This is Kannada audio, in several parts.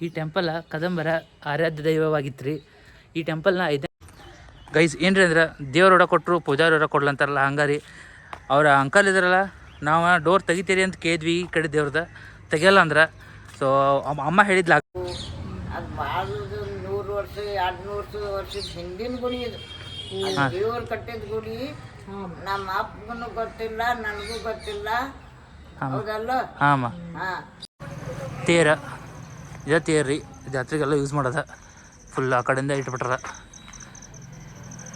ಈ ಟೆಂಪಲ್ ಕದಂಬರ ಆರಾಧ್ಯ ದೈವವಾಗಿತ್ತು ರೀ ಈ ಟೆಂಪಲ್ನ ಐದ ಗೈಸ್ ಏನ್ರಿ ಅಂದ್ರೆ ದೇವ್ರ ಕೊಟ್ಟರು ಪೂಜಾರಿ ಹೊರ ಕೊಡ್ಲಂತಾರಲ್ಲ ಹಂಗಾರಿ. ಅವರ ಅಂಕಲ್ ಇದ್ರಲ್ಲ ನಾವು ಡೋರ್ ತೆಗಿತೀರಿ ಅಂತ ಕೇಳಿದ್ವಿ ಈ ಕಡೆ ದೇವ್ರದ. ತೆಗಿಯಲ್ಲ ಅಂದ್ರೆ. ಸೊ ಅಮ್ಮ ಹೇಳಿದ್ಲ ಅದು ಭಾಳ ನೂರು ವರ್ಷ ಎರಡು ನೂರು ವರ್ಷದ ಹಿಂದಿನ ಗುಡಿ ಇದು. ದೇವ್ರು ಕಟ್ಟಿದ ಗುಡಿ ನಮ್ಮ ಅಪ್ಪಗೂ ಗೊತ್ತಿಲ್ಲ ನನಗೂ ಗೊತ್ತಿಲ್ಲ. ಹೌದಲ್ಲ ಹಾ. ತೇರ. ಇದೇ ತೇರ್ ಜಾತ್ರೆಗೆಲ್ಲ ಯೂಸ್ ಮಾಡೋದ. ಫುಲ್ ಆ ಕಡೆಯಿಂದ ಇಟ್ಬಿಟ್ರ.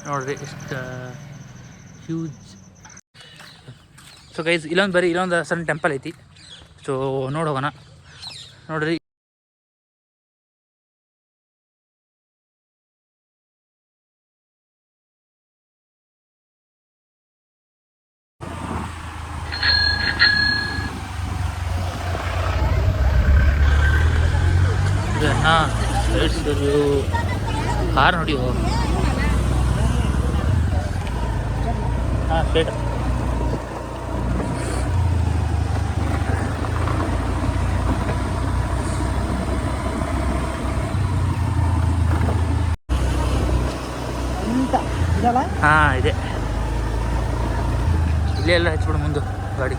ನೋಡ್ರಿ ಇಷ್ಟು ಹ್ಯೂಜ್ ಸೊ ಗೈಸ್ ಇಲ್ಲೊಂದು ಬರೀ, ಇಲ್ಲೊಂದು ಸಣ್ಣ ಟೆಂಪಲ್ ಐತಿ. ಸೊ ನೋಡೋಗೋಣ ನೋಡ್ರಿ ಹಾಂ. ಕಾರ್ ನೋಡಿ ಹಾಂ ಸ್ಟ್ರೇಟ್ ಹಾಂ ಇದೆ. ಇಲ್ಲೇ ಎಲ್ಲ ಹಚ್ಬಿಡು ಮುಂದೆ ಗಾಡಿ.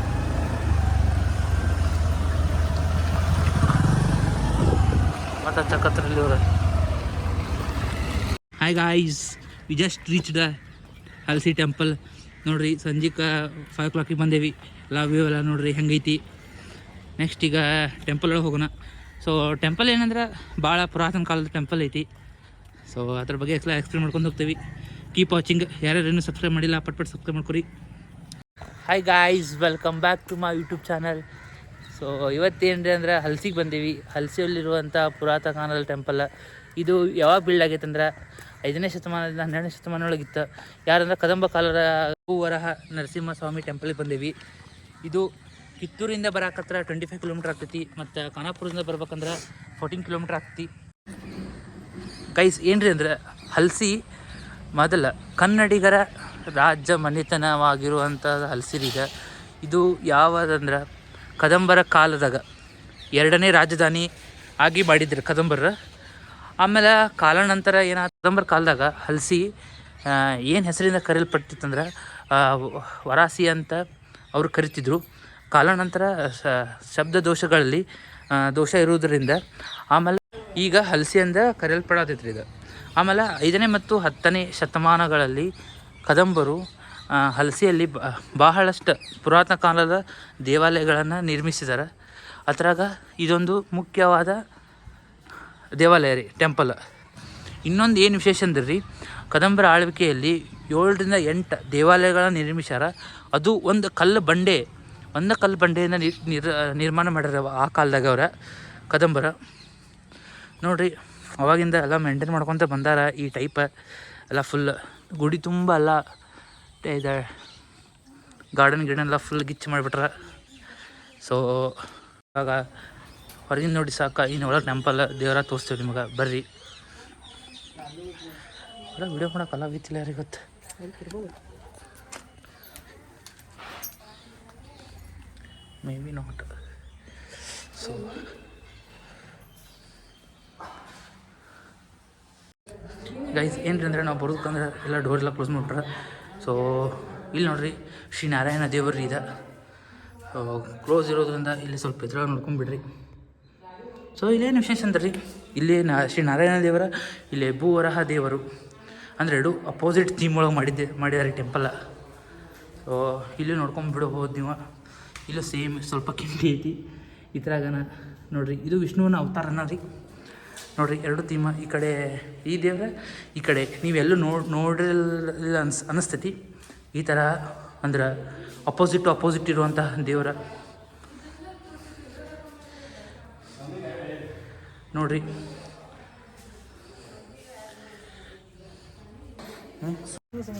ಮತ್ತೆ ಹಚ್ಚಕತ್ರಲ್ಲಿ ಇವ್ರು. Hi guys we just reach the Halsi temple ನೋಡ್ರಿ ಸಂಜೆಗೆ ಫೈವ್ ಓ ಕ್ಲಾಕಿಗೆ ಬಂದೇವಿ. ಎಲ್ಲ ವ್ಯೂ ಎಲ್ಲ ನೋಡ್ರಿ, ಹೆಂಗೈತಿ. ನೆಕ್ಸ್ಟ್ ಈಗ ಟೆಂಪಲ್ ಒಳಗೆ ಹೋಗೋಣ. ಸೊ ಟೆಂಪಲ್ ಏನಂದ್ರೆ ಭಾಳ ಪುರಾತನ ಕಾಲದ ಟೆಂಪಲ್ ಐತಿ. ಸೊ ಅದ್ರ ಬಗ್ಗೆ ಎಲ್ಲ ಎಕ್ಸ್ಪ್ಲೇನ್ ಮಾಡ್ಕೊಂಡು ಹೋಗ್ತೀವಿ. ಕೀಪ್ ವಾಚಿಂಗ್ ಯಾರ್ಯಾರು ಇನ್ನೂ ಸಬ್ಸ್ಕ್ರೈಬ್ ಮಾಡಿಲ್ಲ ಪಟ್ ಪಟ್ ಸಬ್ಸ್ಕ್ರೈಬ್ ಮಾಡ್ಕೊರಿ. Hi guys welcome back to my YouTube channel so ಇವತ್ತೇನ್ರಿ ಅಂದ್ರೆ ಹಲ್ಸಿಗೆ ಬಂದೀವಿ. ಹಲ್ಸಿಯಲ್ಲಿರುವಂಥ ಪುರಾತನ ಟೆಂಪಲ್ ಇದು ಯಾವಾಗ ಬಿಲ್ಡ್ ಆಗೈತೆ ಅಂದ್ರೆ ಐದನೇ ಶತಮಾನದಿಂದ ಹನ್ನೆರಡನೇ ಶತಮಾನ ಒಳಗಿತ್ತು ಯಾರಂದ್ರೆ ಕದಂಬ ಕಾಲದ ವರಹ ನರಸಿಂಹಸ್ವಾಮಿ ಟೆಂಪಲ್ಗೆ ಬಂದೀವಿ. ಇದು ಕಿತ್ತೂರಿಂದ ಬರಕತ್ರ ಟ್ವೆಂಟಿ ಫೈವ್ ಕಿಲೋಮೀಟರ್ ಆಗ್ತೈತಿ. ಮತ್ತು ಖಾನಾಪುರದಿಂದ ಬರ್ಬೇಕಂದ್ರೆ ಫೋರ್ಟೀನ್ ಕಿಲೋಮೀಟ್ರ್ ಆಗ್ತೈತಿ. ಗೈಸ್ ಏನ್ರಿ ಅಂದ್ರೆ ಹಲ್ಸಿ ಮೊದಲ ಕನ್ನಡಿಗರ ರಾಜ್ಯ ಮನೆತನವಾಗಿರುವಂಥ ಹಲ್ಸಿರಿಗ. ಇದು ಯಾವದಂದ್ರೆ ಕದಂಬರ ಕಾಲದಾಗ ಎರಡನೇ ರಾಜಧಾನಿ ಆಗಿ ಮಾಡಿದ್ರು ಕದಂಬರ. ಆಮೇಲೆ ಕಾಲಾನಂತರ ಏನ ಕದಂಬರ ಕಾಲದಾಗ ಹಲಸಿ ಏನು ಹೆಸರಿಂದ ಕರೆಯಲ್ಪಟ್ಟಿತ್ತಂದ್ರೆ ವರಾಸಿ ಅಂತ ಅವರು ಕರಿತಿದ್ರು. ಕಾಲಾನಂತರ ಶಬ್ದ ದೋಷಗಳಲ್ಲಿ ದೋಷ ಇರುವುದರಿಂದ ಆಮೇಲೆ ಈಗ ಹಲಸಿ ಅಂದ ಕರೆಯಲ್ಪಡತೈತ್ರಿ ಇದು ಆಮೇಲೆ ಐದನೇ ಮತ್ತು ಹತ್ತನೇ ಶತಮಾನಗಳಲ್ಲಿ ಕದಂಬರು ಹಲ್ಸಿಯಲ್ಲಿ ಬಹಳಷ್ಟು ಪುರಾತನ ಕಾಲದ ದೇವಾಲಯಗಳನ್ನು ನಿರ್ಮಿಸಿದ್ದಾರೆ ಅದ್ರಾಗ ಇದೊಂದು ಮುಖ್ಯವಾದ ದೇವಾಲಯ ರೀ, ಟೆಂಪಲ್. ಇನ್ನೊಂದು ಏನು ವಿಶೇಷ ಅಂದ್ರೆ ರೀ ಕದಂಬರ ಆಳ್ವಿಕೆಯಲ್ಲಿ ಏಳರಿಂದ ಎಂಟು ದೇವಾಲಯಗಳನ್ನು ನಿರ್ಮಿಸ್ಯಾರ. ಅದು ಒಂದು ಕಲ್ಲು ಬಂಡೆ, ಒಂದು ಕಲ್ಲು ಬಂಡೆಯನ್ನು ನಿರ್ ನಿರ್ಮಾಣ ಮಾಡ್ಯಾರ ಆ ಕಾಲದಾಗ ಅವರ ಕದಂಬರ. ನೋಡಿರಿ, ಅವಾಗಿಂದ ಎಲ್ಲ ಮೇಂಟೈನ್ ಮಾಡ್ಕೊತ ಬಂದಾರ ಈ ಟೈಪ್ ಎಲ್ಲ ಫುಲ್ ಗುಡಿ ತುಂಬ ಎಲ್ಲ ಇದೆ ಗಾರ್ಡನ್ ಎಲ್ಲ ಫುಲ್ ಗಿಚ್ಚು ಮಾಡಿಬಿಟ್ರೆ. ಸೊ ಇವಾಗ ಹೊರಗಿನ ನೋಡಿ ಸಾಕ, ಇನ್ನು ಒಳಗೆ ಟೆಂಪಲ್ ದೇವರ ತೋರಿಸ್ತೀವಿ ನಿಮಗೆ, ಬರ್ರಿ. ಒಳಗೆ ವಿಡಿಯೋ ಮಾಡೋ ಕಲಾವಿತ್ತಿಲ್ಲ ಯಾರಿಗೆ ಗೊತ್ತು? May be not so guys ಏನ್ರಿ ಅಂದ್ರೆ ನಾವು ಬರೋದಕ್ಕಂದ್ರೆ ಎಲ್ಲ ಡೋರ್ ಎಲ್ಲ ಕ್ಲೋಸ್ ಮಾಡ್ಬಿಟ್ರೆ ಸೊ ಇಲ್ಲಿ ನೋಡ್ರಿ, ಶ್ರೀ ನಾರಾಯಣ ದೇವರು ಇದೆ. ಕ್ಲೋಸ್ ಇರೋದ್ರಿಂದ ಇಲ್ಲಿ ಸ್ವಲ್ಪ ಎದುರಾಗ ನೋಡ್ಕೊಂಬಿಡ್ರಿ. ಸೊ ಇಲ್ಲೇನು ವಿಶೇಷ ಅಂದ್ರೆ? ರೀ ಇಲ್ಲಿ ನಾ, ಶ್ರೀ ನಾರಾಯಣ ದೇವರ, ಇಲ್ಲಿ ಭೂವರಹ ದೇವರು. ಅಂದರೆ ಎರಡು ಅಪೋಸಿಟ್ ಥೀಮ್ ಒಳಗೆ ಮಾಡಿದ್ದೆ ಮಾಡಿದ್ದಾರೆ ಟೆಂಪಲ್ಲ ಸೊ ಇಲ್ಲಿ ನೋಡ್ಕೊಂಡು ಬಿಡಬಹುದು ನೀವು. ಇಲ್ಲೂ ಸೇಮ್ ಸ್ವಲ್ಪ ಕಿಂಡಿ ಐತಿ. ಈ ಥರಾಗನ ನೋಡ್ರಿ, ಇದು ವಿಷ್ಣುವಿನ ಅವತಾರನ ರೀ. ನೋಡ್ರಿ ಎರಡು ತೀಮ ಈ ಕಡೆ ಈ ದೇವ್ರ ಈ ಕಡೆ. ನೀವೆಲ್ಲೂ ನೋಡಿ ನೋಡಿಲ್ಲ ಅನ್ಸ್ ಅನಿಸ್ತೈತಿ. ಈ ಥರ ಅಂದ್ರೆ ಅಪೋಸಿಟ್ ಟು ಅಪೋಸಿಟ್ ಇರುವಂಥ ದೇವರ. ನೋಡ್ರಿ.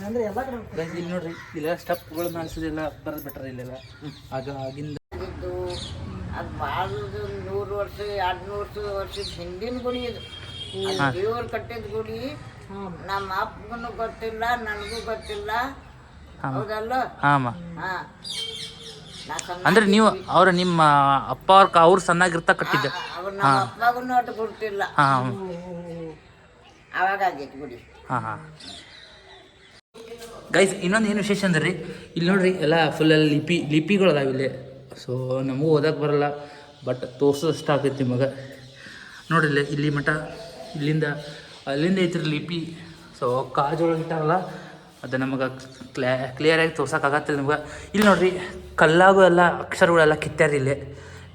ಅಂದ್ರೆ ಎಲ್ಲ ಕಡೆ Guys, ಇಲ್ಲಿ ನೋಡ್ರಿ ಇಲ್ಲ ಸ್ಟೆಪ್ಗಳು ಮಾಡಿಸಿದೆಲ್ಲ ಬರೋದು ಬೆಟರ್ ಇಲ್ಲೆಲ್ಲ. ಆಗ ಆಗಿಂದ ವರ್ಷ ಎರಡು ನೂರು ವರ್ಷದ ಹಿಂದಿನ ಗುಡಿ ಇದು. ದೇವರು ಕಟ್ಟಿದ ಗುಡಿ ನಮ್ಮ ಅಪ್ಪಗೂ ಗೊತ್ತಿಲ್ಲ ನನಗೂ ಗೊತ್ತಿಲ್ಲ. ಹೌದಲ್ಲ ಹಾಂ ಅಂದ್ರೆ ನೀವು ಅವ್ರ ನಿಮ್ಮ ಅಪ್ಪ ಅವ್ರ ಅವ್ರು ಸಣ್ಣಾಗಿರ್ತಾ ಕಟ್ಟಿದ್ದ ನಮ್ಮ ಅಪ್ಪಗೂ ಅಟ್ಟು ಹಾಂ ಅವಾಗ ಆಗೈತಿ ಗುಡಿ ಹಾಂ ಹಾಂ. ಗೈಸ್ ಇನ್ನೊಂದು ಏನು ವಿಶೇಷ ಅಂದ್ರೆ ರೀ ಇಲ್ಲಿ ನೋಡ್ರಿ ಎಲ್ಲ ಫುಲ್ ಲಿಪಿ ಲಿಪಿಗಳು ಅದಾವ ಇಲ್ಲಿ. ಸೊ ನಮಗೂ ಓದಕ್ಕೆ ಬರಲ್ಲ. ಬಟ್ ತೋರ್ಸೋದಷ್ಟು ಆಗೈತಿ ನಿಮಗೆ. ನೋಡಿಲ್ಲ, ಇಲ್ಲಿ ಮಠ, ಇಲ್ಲಿಂದ, ಅಲ್ಲಿಂದ ಐತ್ರಿ ಲಿಪಿ. ಸೊ ಕಾಜೊಳಗೆ ಇಟ್ಟಾರಲ್ಲ ಅದು ನಮಗೆ ಕ್ಲ್ಯಾ ಕ್ಲಿಯರಾಗಿ ತೋರ್ಸೋಕ್ಕಾಗತ್ತಿಲ್ಲ ನಿಮ್ಗೆ. ಇಲ್ಲಿ ನೋಡಿರಿ, ಕಲ್ಲಾಗೂ ಎಲ್ಲ, ಅಕ್ಷರಗಳೆಲ್ಲ ಕಿತ್ತಾರಿ ಇಲ್ಲಿ.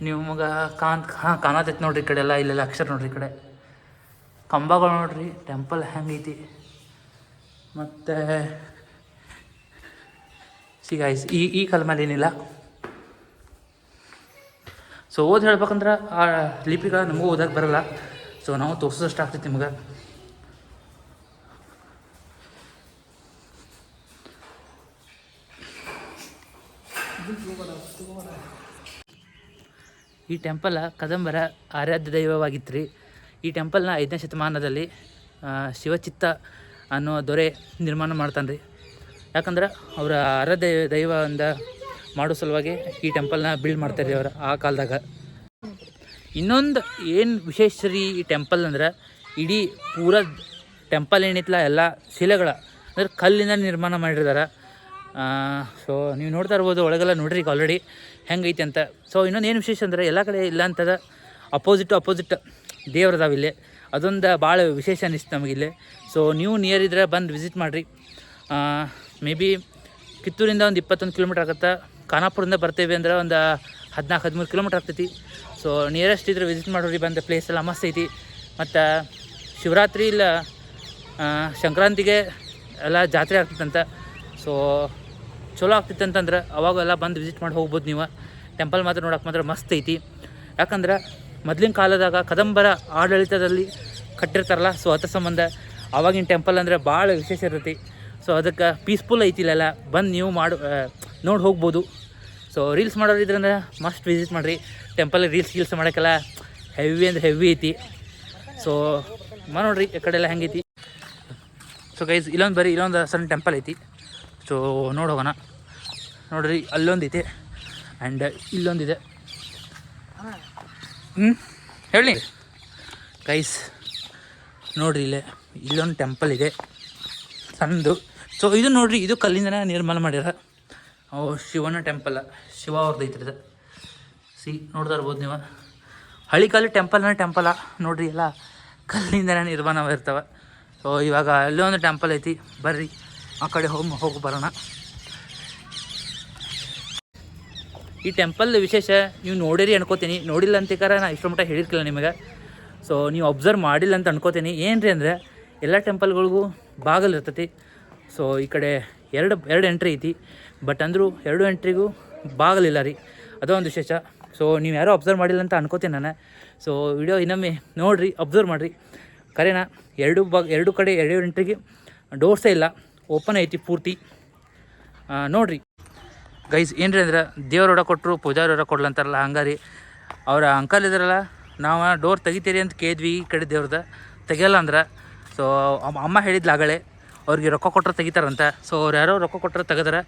ನಿಮಗೆ ಕಾನ್, ಹಾಂ, ಕಾಣತೈತೆ ನೋಡ್ರಿ ಈ ಕಡೆ ಎಲ್ಲ, ಇಲ್ಲೆಲ್ಲ ಅಕ್ಷರ ನೋಡ್ರಿ ಈ ಕಡೆ. ಕಂಬಗಳು ನೋಡ್ರಿ ಟೆಂಪಲ್ ಹೆಂಗೈತಿ ಮತ್ತು ಸಿಗಾಯ್ಸ್ ಈ ಈ ಕಾಲ ಏನಿಲ್ಲ. ಸೊ ಓದಿ ಹೇಳ್ಬೇಕಂದ್ರೆ ಆ ಲಿಪಿಗಳ ನಮಗೂ ಓದಕ್ಕೆ ಬರಲ್ಲ. ಸೊ ನಾವು ತೋರಿಸೋದಷ್ಟು ಆಗ್ತೈತಿ ನಿಮ್ಗೆ. ಈ ಟೆಂಪಲ್ ಕದಂಬರ ಆರಾಧ್ಯ ದೈವವಾಗಿತ್ತು ರೀ ಈ ಟೆಂಪಲ್ನ ಐದನೇ ಶತಮಾನದಲ್ಲಿ ಶಿವಚಿತ್ತ ಅನ್ನೋ ದೊರೆ ನಿರ್ಮಾಣ ಮಾಡ್ತಾನೆ ರೀ ಯಾಕಂದ್ರೆ ಅವರ ಆರಾಧ್ಯ ದೈವ ಅಂದ ಮಾಡೋ ಸಲುವಾಗಿ ಈ ಟೆಂಪಲ್ನ ಬಿಲ್ಡ್ ಮಾಡ್ತಾ ಅವ್ರು ಆ ಕಾಲದಾಗ. ಇನ್ನೊಂದು ಏನು ವಿಶೇಷ ರೀ ಈ ಟೆಂಪಲ್ ಅಂದ್ರೆ, ಇಡೀ ಪೂರ ಟೆಂಪಲ್ ಏನಿತ್ತಲ್ಲ, ಎಲ್ಲ ಶಿಲೆಗಳ, ಅಂದ್ರೆ ಕಲ್ಲಿಂದ ನಿರ್ಮಾಣ ಮಾಡಿರ್ತಾರೆ ಸೊ ನೀವು ನೋಡ್ತಾ ಇರ್ಬೋದು, ಒಳಗೆಲ್ಲ ನೋಡ್ರಿ ಈಗ ಆಲ್ರೆಡಿ ಹೆಂಗೈತೆ ಅಂತ. ಸೊ ಇನ್ನೊಂದು ಏನು ವಿಶೇಷ ಅಂದ್ರೆ, ಎಲ್ಲ ಕಡೆ ಇಲ್ಲ ಅಂತದ ಅಪೋಸಿಟ್ ಅಪೋಸಿಟ್ ದೇವ್ರದಾವ ಇಲ್ಲಿ. ಅದೊಂದು ಭಾಳ ವಿಶೇಷ ಅನಿಸ್ತು ನಮಗಿಲ್ಲಿ ಸೊ ನೀವು ನಿಯರ್ ಇದ್ರೆ ಬಂದು ವಿಸಿಟ್ ಮಾಡಿರಿ. ಮೇ ಬಿ ಕಿತ್ತೂರಿಂದ ಒಂದು ಇಪ್ಪತ್ತೊಂದು ಕಿಲೋಮೀಟ್ರ್ ಆಗುತ್ತೆ ಖಾನಾಪುರದಿಂದ ಬರ್ತೇವೆ ಅಂದ್ರೆ ಒಂದು ಹದಿನಾಲ್ಕು ಹದಿಮೂರು ಕಿಲೋಮೀಟ್ರ್ ಆಗ್ತೈತಿ. ಸೊ ನಿಯರೆಸ್ಟ್ ಇದ್ರೆ ವಿಸಿಟ್ ಮಾಡೋರಿ ಬಂದ ಪ್ಲೇಸ್ ಎಲ್ಲ ಮಸ್ತ್ ಐತಿ. ಮತ್ತು ಶಿವರಾತ್ರಿ ಇಲ್ಲ ಸಂಕ್ರಾಂತಿಗೆ ಎಲ್ಲ ಜಾತ್ರೆ ಆಗ್ತಿತ್ತಂತ ಸೊ ಚಲೋ ಆಗ್ತಿತ್ತಂತಂದ್ರೆ ಅವಾಗೆಲ್ಲ ಬಂದು ವಿಸಿಟ್ ಮಾಡಿ ಹೋಗ್ಬೋದು ನೀವು. ಟೆಂಪಲ್ ಮಾತ್ರ ನೋಡೋಕೆ ಮಾತ್ರ ಮಸ್ತ್ ಐತಿ. ಯಾಕಂದ್ರೆ ಮೊದಲಿನ ಕಾಲದಾಗ ಕದಂಬರ ಆಡಳಿತದಲ್ಲಿ ಕಟ್ಟಿರ್ತಾರಲ್ಲ ಸೊ ಅದ್ರ ಸಂಬಂಧ ಆವಾಗಿನ ಟೆಂಪಲ್ ಅಂದರೆ ಭಾಳ ವಿಶೇಷ ಇರ್ತೈತಿ. ಸೊ ಅದಕ್ಕೆ ಪೀಸ್ಫುಲ್ ಐತಿ ಇಲ್ಲೆಲ್ಲ. ಬಂದು ನೀವು ಮಾಡು ನೋಡಿ ಹೋಗ್ಬೋದು. ಸೊ ರೀಲ್ಸ್ ಮಾಡೋರು ಇದ್ರಂದ್ರೆ ಮಸ್ಟ್ ವಿಸಿಟ್ ಮಾಡಿರಿ ಟೆಂಪಲ್ ರೀಲ್ಸ್ ಗೀಲ್ಸ್ ಮಾಡೋಕ್ಕೆಲ್ಲ ಹೆವಿ ಅಂದ್ರೆ ಹೆವಿ ಐತಿ. ಸೊ ಮಾ ನೋಡ್ರಿ, ಈ ಕಡೆ ಎಲ್ಲ ಹೆಂಗೈತಿ. ಸೊ ಗೈಸ್ ಇಲ್ಲೊಂದು ಬರೀ ಇಲ್ಲೊಂದು ಸಣ್ಣ ಟೆಂಪಲ್ ಐತಿ. ಸೊ ನೋಡಿ ಹೋಗೋಣ. ನೋಡ್ರಿ, ಅಲ್ಲೊಂದು ಐತಿ. ಆ್ಯಂಡ್ ಇಲ್ಲೊಂದಿದೆ ಹ್ಞೂ ಹೇಳಿ. ಗೈಸ್ ನೋಡ್ರಿ ಇಲ್ಲೇ, ಇಲ್ಲೊಂದು ಟೆಂಪಲ್ ಇದೆ. ಸಣ್ಣದು. ಸೊ ಇದು ನೋಡ್ರಿ, ಇದು ಕಲ್ಲಿಂದನೇ ನಿರ್ಮಾಣ ಮಾಡ್ಯಾರ. ಶಿವನ ಟೆಂಪಲ್ ಶಿವ ಅವ್ರದ್ದು ಐತ್ರಿ ಇದು. ಸಿ, ನೋಡ್ತಾ ಇರ್ಬೋದು ನೀವು. ಹಳಿ ಕಾಲ ಟೆಂಪಲ್ನ ಟೆಂಪಲ ನೋಡ್ರಿ ಎಲ್ಲ ಕಲ್ಲಿಂದನೇ ನಿರ್ಮಾಣವಾಗಿರ್ತವೆ ಸೊ ಇವಾಗ ಅಲ್ಲೇ ಒಂದು ಟೆಂಪಲ್ ಐತಿ. ಬರ್ರಿ, ಆ ಕಡೆ ಹೋಗಿ ಹೋಗಿ ಬರೋಣ. ಈ ಟೆಂಪಲ್ ವಿಶೇಷ ನೀವು ನೋಡಿರಿ ಅನ್ಕೋತೀನಿ. ನೋಡಿಲ್ಲ ಅಂತಿಕಾರ ನಾ ಇಷ್ಟು ಮಟ್ಟ ಹೇಳಿರ್ಕಿಲ್ಲ ನಿಮಗೆ. ಸೊ ನೀವು ಅಬ್ಸರ್ವ್ ಮಾಡಿಲ್ಲ ಅಂತ ಅನ್ಕೋತೀನಿ. ಏನು ರೀ ಅಂದರೆ, ಎಲ್ಲ ಟೆಂಪಲ್ಗಳಿಗೂ ಬಾಗಿಲು ಇರ್ತೈತಿ. ಸೊ ಈ ಕಡೆ ಎರಡು ಎರಡು ಎಂಟ್ರಿ ಐತಿ ಬಟ್ ಅಂದರೂ ಎರಡು ಎಂಟ್ರಿಗೂ ಬಾಗಲಿಲ್ಲ ರೀ. ಅದೊಂದು ವಿಶೇಷ. ಸೊ ನೀವು ಯಾರೋ ಅಬ್ಸರ್ವ್ ಮಾಡಿಲ್ಲ ಅಂತ ಅನ್ಕೋತೀನಿ ನಾನು. ಸೊ ವಿಡಿಯೋ ಇನ್ನೊಮ್ಮೆ ನೋಡಿರಿ ಅಬ್ಸರ್ವ್ ಮಾಡಿರಿ. ಕರೆನಾ ಎರಡು ಬಾಗ ಎರಡು ಕಡೆ ಎರಡು ಎಂಟ್ರಿಗೆ ಡೋರ್ಸೇ ಇಲ್ಲ. ಓಪನ್ ಐತಿ ಪೂರ್ತಿ. ನೋಡಿರಿ. ಗೈಸ್ ಏನ್ರಿ ಅಂದ್ರೆ, ದೇವ್ರ ಹೊಡ ಕೊಟ್ಟರು ಪೂಜಾರಿ ಹೊಡ ಕೊಡ್ಲ ಅಂತಾರಲ್ಲ ಹಂಗಾರಿ ಅವರ ಅಂಕಲ್ ಇದ್ರಲ್ಲ, ನಾವು ಡೋರ್ ತೆಗಿತೀರಿ ಅಂತ ಕೇಳಿದ್ವಿ ಈ ಕಡೆ ದೇವ್ರದ. ತೆಗಿಯಲ್ಲ ಅಂದ್ರೆ. ಸೊ ಅಮ್ಮ ಹೇಳಿದ್ಲು ಆಗಲೇ ಅವ್ರಿಗೆ ರೊಕ್ಕ ಕೊಟ್ಟರೆ ತೆಗಿತಾರಂತೆ. ಸೊ ಅವ್ರು ಯಾರೋ ರೊಕ್ಕ ಕೊಟ್ಟರೆ ತೆಗೆದ್ರೆ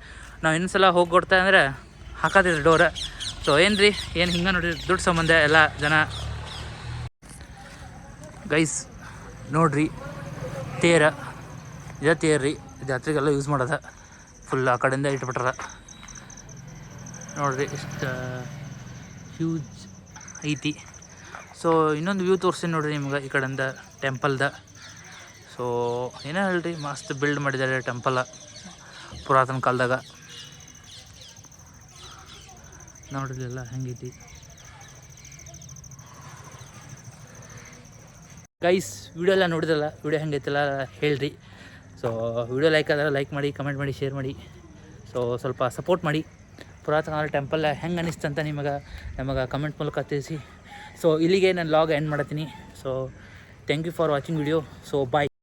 ನಾವು ಇನ್ನೊಂದ್ಸಲ ಹೋಗಿ ಕೊಡ್ತಾ ಅಂದರೆ ಹಾಕೋದಿಲ್ಲ ಡೋರ ಸೊ ಏನು ರೀ ಏನು ಹಿಂಗೆ ನೋಡಿರಿ ದುಡ್ಡು ಸಂಬಂಧ ಎಲ್ಲ ಜನ? ಗೈಸ್ ನೋಡ್ರಿ, ತೇರ. ಇದೇ ತೇರು ರೀ. ಜಾತ್ರೆಗೆಲ್ಲ ಯೂಸ್ ಮಾಡೋದ. ಫುಲ್ ಆ ಕಡೆಯಿಂದ ಇಟ್ಬಿಟ್ರ. ನೋಡ್ರಿ, ಇಷ್ಟು ಹ್ಯೂಜ್ ಐತಿ. ಸೊ ಇನ್ನೊಂದು ವ್ಯೂ ತೋರಿಸ್ತೀನಿ ನೋಡ್ರಿ ನಿಮ್ಗೆ ಈ ಕಡೆಯಿಂದ ಟೆಂಪಲ್ದ ಸೊ ಏನೇ ಹೇಳ್ರಿ, ಮಸ್ತ್ ಬಿಲ್ಡ್ ಮಾಡಿದ್ದಾರೆ ಟೆಂಪಲ ಪುರಾತನ ಕಾಲದಾಗ. ನೋಡ್ರಿ ಎಲ್ಲ ಹೆಂಗೈತಿ. ಗೈಸ್ ವಿಡಿಯೋ ಎಲ್ಲ ನೋಡಿದ್ರಲ್ಲ ವಿಡಿಯೋ ಹೆಂಗೈತಲ್ಲ ಹೇಳ್ರಿ. ಸೊ ವಿಡಿಯೋ ಲೈಕ್ ಆದ್ರೆ ಲೈಕ್ ಮಾಡಿ ಕಮೆಂಟ್ ಮಾಡಿ ಶೇರ್ ಮಾಡಿ. ಸೊ ಸ್ವಲ್ಪ ಸಪೋರ್ಟ್ ಮಾಡಿ. ಪುರಾತನ ಟೆಂಪಲ್ ಹೆಂಗೆ ಅನಿಸ್ತಂತ ನಿಮಗೆ, ನಮಗೆ ಕಮೆಂಟ್ ಮೂಲಕ ತಿಳಿಸಿ. ಸೊ ಇಲ್ಲಿಗೆ ನಾನು log end ಮಾಡತ್ತೀನಿ. So thank you for watching video so bye